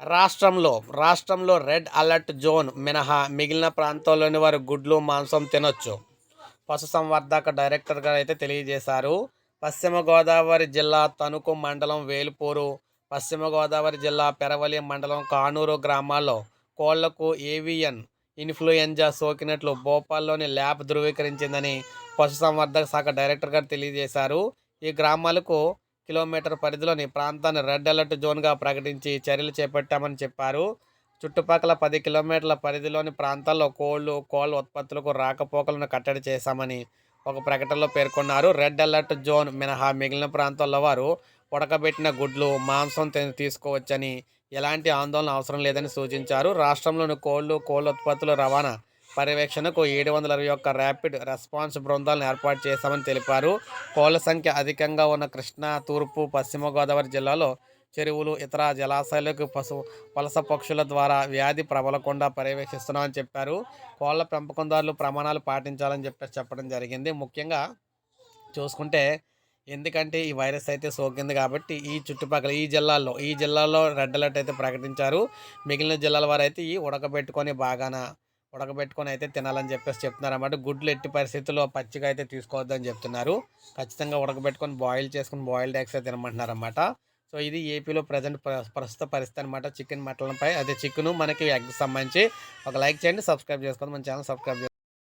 రాష్ట్రంలో రాష్ట్రంలో red alert zone మినహా మిగిలిన ప్రాంతాల్లోని వారు గుడ్లు మాంసం తినొచ్చు. పశుసంవర్ధక డైరెక్టర్ గారు అయితే తెలియజేశారు. పశ్చిమ గోదావరి జిల్లా తణుకు మండలం వేలుపూరు పశ్చిమ గోదావరి జిల్లా పెరవలి మండలం కానూరు గ్రామాల్లో కోళ్ళకు ఏవియన్ ఇన్ఫ్లుయెంజా సోకినట్లు భోపాల్లోని ల్యాబ్ ధృవీకరించిందని పశుసంవర్ధక శాఖ డైరెక్టర్ గారు తెలియజేశారు. ఈ గ్రామాలకు కిలోమీటర్ పరిధిలోని ప్రాంతాన్ని రెడ్ అలర్ట్ జోన్గా ప్రకటించి చర్యలు చేపట్టామని చెప్పారు. చుట్టుపక్కల పది కిలోమీటర్ల పరిధిలోని ప్రాంతాల్లో కోళ్ళు కోళ్ళ ఉత్పత్తులకు రాకపోకలను కట్టడి చేశామని ఒక ప్రకటనలో పేర్కొన్నారు. రెడ్ అలర్ట్ జోన్ మినహా మిగిలిన ప్రాంతాల్లో వారు ఉడకబెట్టిన గుడ్లు మాంసం తిని తీసుకోవచ్చని ఎలాంటి ఆందోళన అవసరం లేదని సూచించారు. రాష్ట్రంలోని కోళ్ళు కోళ్ళ ఉత్పత్తుల రవాణా పర్యవేక్షణకు ఏడు వందల అరవై ఒక్క ర్యాపిడ్ రెస్పాన్స్ బృందాలను ఏర్పాటు చేశామని తెలిపారు. కోళ్ళ సంఖ్య అధికంగా ఉన్న కృష్ణా తూర్పు పశ్చిమ గోదావరి జిల్లాలో చెరువులు ఇతర జలాశయాలకు పశు వలస పక్షుల ద్వారా వ్యాధి ప్రబలకుండా పర్యవేక్షిస్తున్నామని చెప్పారు. కోళ్ళ పెంపకందారులు ప్రమాణాలు పాటించాలని చెప్పేసి చెప్పడం జరిగింది. ముఖ్యంగా చూసుకుంటే ఎందుకంటే ఈ వైరస్ అయితే సోకింది కాబట్టి ఈ చుట్టుపక్కల ఈ జిల్లాల్లో ఈ జిల్లాలో రెడ్ అలర్ట్ అయితే ప్రకటించారు. మిగిలిన జిల్లాల వారైతే ఈ ఉడకబెట్టుకొని బాగాన ఉడకబెట్టుకొని అయితే తినాలని చెప్పేసి చెప్తున్నారు అన్నమాట గుడ్లు ఎట్టి పరిస్థితుల్లో పచ్చిగా అయితే తీసుకోవద్దని చెప్తున్నారు. ఖచ్చితంగా ఉడకబెట్టుకొని బాయిల్ చేసుకుని బాయిల్డ్ ఎగ్స్ అయితే తినమంటున్నారు అన్నమాట సో ఇది ఏపీలో ప్రజెంట్ ప్రస్తుత పరిస్థితి అనమాట చికెన్ మటన్పై అదే చికెన్ మనకి ఎగ్ సంబంధించి ఒక లైక్ చేయండి సబ్స్క్రైబ్ చేసుకోండి మన ఛానల్ సబ్స్క్రైబ్